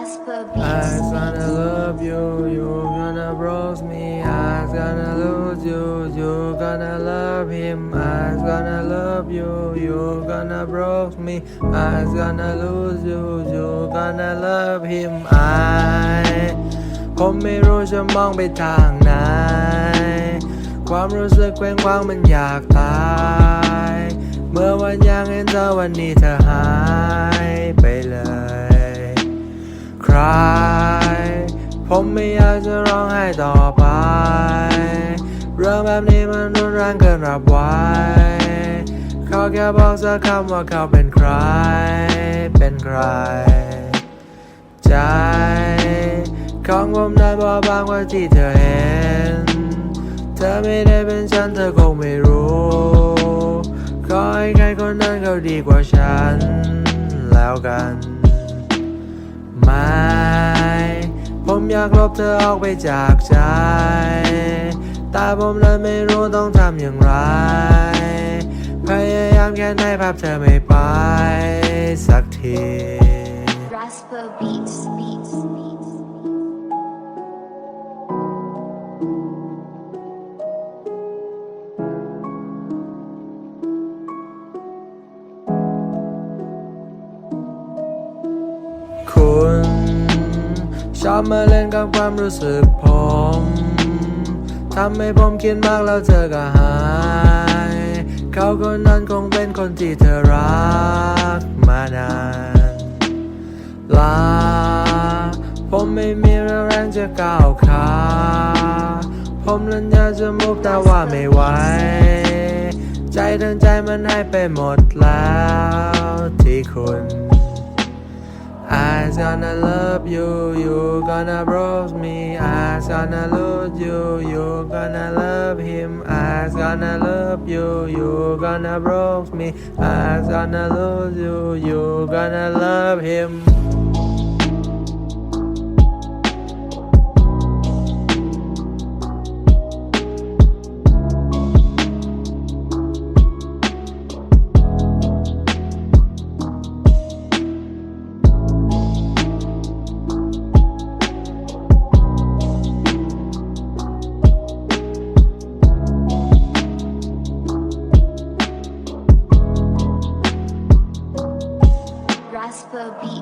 I Beats. gonna love you, you gonna broke me. I gonna lose you, you gonna love him. I gonna love you, you gonna broke me. I gonna lose you, you gonna love him. I ผมไม่รู้จะมองไปทางไหน ความรู้สึกเคว้งคว้างมันอยากตาย เมื่อวันยังเห็นเธอวันนี้เธอหาย ผมไม่อยากจะร้องไห้ต่อไป เรื่องแบบนี้มันรุนแรงเกินรับไหวเขาแค่บอกสักคำว่าเขาเป็นใคร เป็นใคร ใจ ของผมได้บอบางกว่าที่เธอเห็น เธอไม่ได้เป็นฉันเธอคงไม่รู้ขอให้ใครคนนั้นเขาดีกว่าฉัน แล้วกันม่ผม อยากลบเธอออกไปจากใจแต่ผมเลยไม่รู้ต้องทำอย่างไร พยายามแค่ไหนภาพเธอไม่ไป สักที Rasper Beats. Beats. Beats. ชอบมาเล่นกับความรู้สึกผมทำให้ผมคิดมากแล้วเธอก็หาย เขาคนนั้นคงเป็นคนที่เธอรักมานานลา ผมไม่มีแรงจะก้าวขาผมนั้นอยากจะมุกแต่ว่าไม่ไหว ใจทั้งใจมันให้ไปหมดแล้วที่คุณ I's gonna love you, you gonna broke me. I's gonna lose you, you gonna love him. I's gonna love you, you gonna broke me. I's gonna lose you, you gonna love him. the beat.